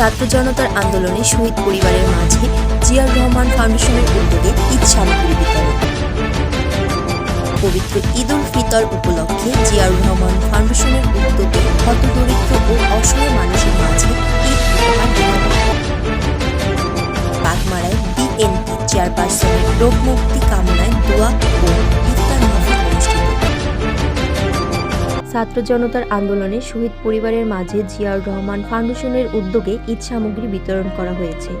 ছাত্র জনতার আন্দোলনে শহীদ পরিবারের মাঝে জিয়াউর রহমান ফাউন্ডেশনের উদ্যোগে ঈদ সামগ্রী বিতরণ। পবিত্র ঈদ উল ফিতর উপলক্ষে জিয়াউর রহমান ফাউন্ডেশনের উদ্যোগে হতদরিদ্র ও অসহায় মানুষের মাঝে ঈদ বাগমারায় বিএনপি চেয়ারপারসনের রোগ মুক্তি কামনায় দোয়া ও ছাত্র জনতার আন্দোলনে শহীদ পরিবারের মাঝে জিয়াউর রহমান ফাউন্ডেশনের উদ্যোগে ঈদ সামগ্রী বিতরণ করা হয়েছে।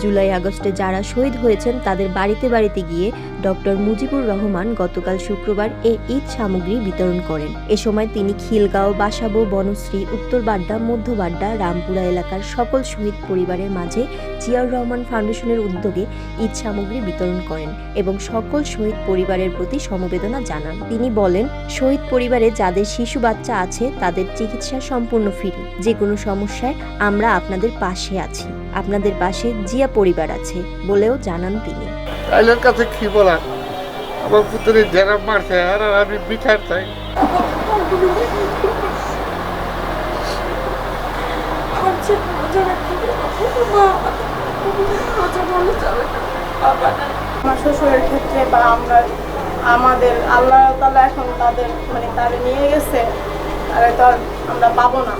জুলাই আগস্টে যারা শহীদ হয়েছেন তাদের বাড়িতে বাড়িতে গিয়ে ডক্টর মুজিবুর রহমান গতকাল শুক্রবার এই ঈদ সামগ্রী বিতরণ করেন। এ সময় তিনি খিলগাঁও, বাসাবো, বনশ্রী উত্তর বাড্ডা মধ্য বাড্ডা রামপুরা এলাকার সকল শহীদ পরিবারের মাঝে জিয়াউর রহমান ফাউন্ডেশনের উদ্যোগে ঈদ সামগ্রী বিতরণ করেন এবং সকল শহীদ পরিবারের প্রতি সমবেদনা জানান। তিনি বলেন, শহীদ পরিবারে যাদের শিশু বাচ্চা আছে, তাদের চিকিৎসা সম্পূর্ণ ফ্রি। যে কোনো সমস্যায় আমরা আপনাদের পাশে আছি। আপনাদের পাশে জিয়া পরিবার আছে বলেও জানান তিনি। আইলের কাছে কি বলা? আমার পুত্রে যারা মারছে আর আর আমি বিচার চাই। আমার শ্বশুরের ক্ষেত্রে বা আমরা আমাদের আল্লাহ তালা এখন তাদের মানে তারে নিয়ে গেছে তারে তো আর আমরা পাবো না।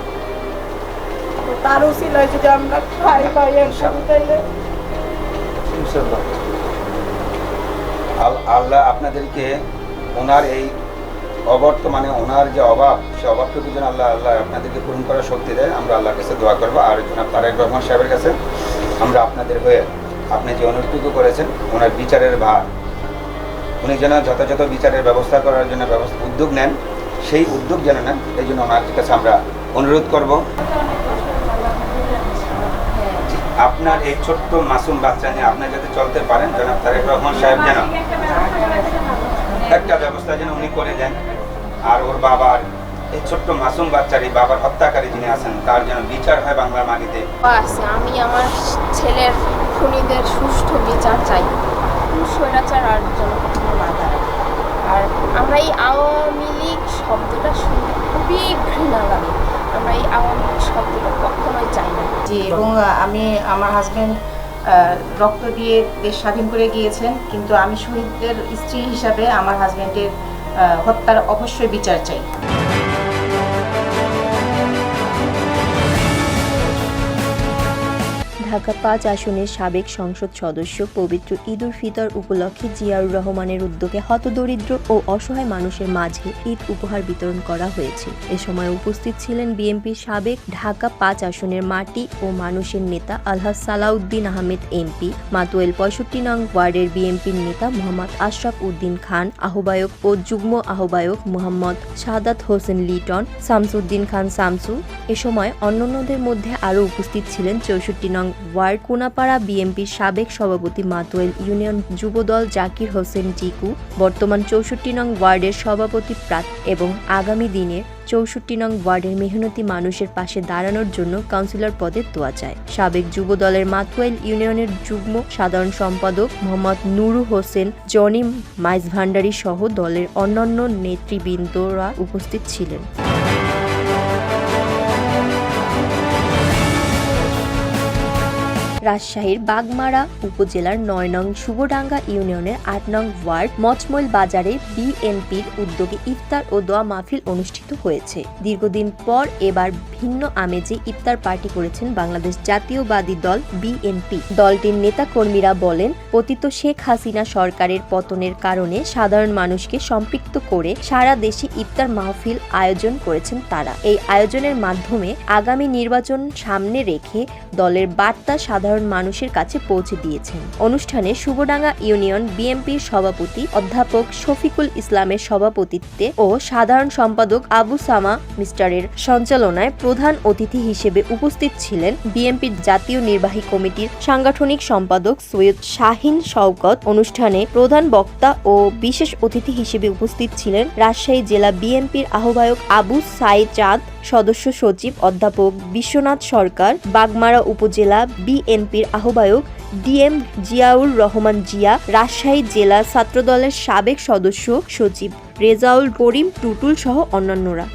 তো তার উচিলায় যদি আমরা খাই পাই একসাথে তাইলে ইনশাল্লাহ আল্লাহ আপনাদেরকে ওনার এই অবর্তমানে ওনার যে অভাব, সে অভাবটুকু যেন আল্লাহ আল্লাহ আপনাদেরকে পূরণ করার শক্তি দেয়। আমরা আল্লাহর কাছে দোয়া করব। আর জনাব তারেক রহমান সাহেবের কাছে আমরা আপনাদের হয়ে আপনি যে অনুষ্ঠিত করেছেন, ওনার বিচারের ভার, উনি যেন যথাযথ বিচারের ব্যবস্থা করার জন্য ব্যবস্থা উদ্যোগ নেন, সেই উদ্যোগ যেন নেন, এই জন্য ওনার কাছে আমরা অনুরোধ করব। আপনার এই ছোট্ট মাসুম বাচ্চা নিয়ে আপনি যাতে চলতে পারেন, জনাব তারেক রহমান সাহেব যেন একটা ব্যবস্থা যেন উনি করে দেন, আর ওর বাবার, এই ছোট্ট মাসুম বাচ্চার, এই বাবার হত্যাকারী যিনি আছেন, তার যেন বিচার হয় বাংলার মাটিতে। আমি আমার ছেলের খুনিদের সুষ্ঠু বিচার চাই। স্বৈরাচার আর জনপ্রতিনিধি না আর আমরা এই আওয়ামী লীগ শব্দটা শুনে খুবই ঘৃণা লাগে। আমরা এই আওয়ামী লীগ শব্দটা জি, এবং আমি আমার হাজব্যান্ড রক্ত দিয়ে দেশ স্বাধীন করে গিয়েছেন, কিন্তু আমি শহীদদের স্ত্রী হিসাবে আমার হাজব্যান্ডের হত্যার অবশ্যই বিচার চাই। ঢাকা পাঁচ আসনের সাবেক সংসদ সদস্য পবিত্র ঈদ উল ফিতর উপলক্ষে জিয়াউর রহমানের উদ্যোগে হতদরিদ্র ও অসহায় মানুষের মাঝে ঈদ উপহার বিতরণ করা হয়েছে। এ সময় উপস্থিত ছিলেন বিএনপির সাবেক ঢাকা পাঁচ আসনের মাটি ও মানুষের নেতা আলহাজ সালাউদ্দিন আহমেদ এমপি, মাতুয়েল পঁয়ষট্টি নং ওয়ার্ডের বিএনপির নেতা মোহাম্মদ আশরাফ উদ্দিন খান, আহ্বায়ক ও যুগ্ম আহ্বায়ক মোহাম্মদ সাদাত হোসেন লিটন, শামসুদ্দিন খান শামসু। এ সময় অন্যান্যদের মধ্যে আরও উপস্থিত ছিলেন চৌষট্টি নং ওয়ার্ড কোনাপাড়া বিএনপির সাবেক সভাপতি মাতোয়েল ইউনিয়ন যুবদল জাকির হোসেন টিকু বর্তমান চৌষট্টি নং ওয়ার্ডের সভাপতি প্রাত এবং আগামী দিনে চৌষট্টি নং ওয়ার্ডের মেহনতি মানুষের পাশে দাঁড়ানোর জন্য কাউন্সিলর পদে দোয়া চায় সাবেক যুব দলের মাতোয়াইল ইউনিয়নের যুগ্ম সাধারণ সম্পাদক মোহাম্মদ নুরু হোসেন, জনি মাইজ ভান্ডারী সহ দলের অন্যান্য নেতৃবৃন্দরা উপস্থিত ছিলেন। রাজশাহীর বাগমারা উপজেলার নয় নং শুভডাঙ্গা ইউনিয়নের আট নং ওয়ার্ড মচমৈল বাজারে বিএনপির উদ্যোগে ইফতার ও দোয়া মাহফিল অনুষ্ঠিত হয়েছে। দীর্ঘদিন পর এবার ভিন্ন আমেজে ইফতার পার্টি করেছেন বাংলাদেশ জাতীয়বাদী দল বিএনপি। দলটির নেতাকর্মীরা বলেন, পতিত শেখ হাসিনা সরকারের পতনের কারণে সাধারণ মানুষকে সম্পৃক্ত করে সারা দেশে ইফতার মাহফিল আয়োজন করেছেন তারা। এই আয়োজনের মাধ্যমে আগামী নির্বাচন সামনে রেখে দলের বার্তা সাধারণ মানুষের কাছে পৌঁছে দিয়েছেন। অনুষ্ঠানে শুভডাঙ্গা ইউনিয়ন বিএনপির সভাপতি অধ্যাপক শফিকুল ইসলামের সভাপতিত্বে ও সাধারণ সম্পাদক আবু সামা মিস্টারের সঞ্চালনায় প্রধান অতিথি হিসেবে উপস্থিত ছিলেন বিএনপির জাতীয় নির্বাহী কমিটির সাংগঠনিক সম্পাদক সৈয়দ শাহিন শওকত। অনুষ্ঠানে প্রধান বক্তা ও বিশেষ অতিথি হিসেবে উপস্থিত ছিলেন রাজশাহী জেলা বিএনপির আহ্বায়ক আবু সাইদ চাঁদ সদস্য সচিব অধ্যাপক বিশ্বনাথ সরকার, বাগমারা উপজেলা বিএনপির আহ্বায়ক ডিএম জিয়াউর রহমান জিয়া, রাজশাহী জেলা ছাত্রদলের সাবেক সদস্য সচিব রেজাউল করিম টুটুল সহ অন্যান্যরা।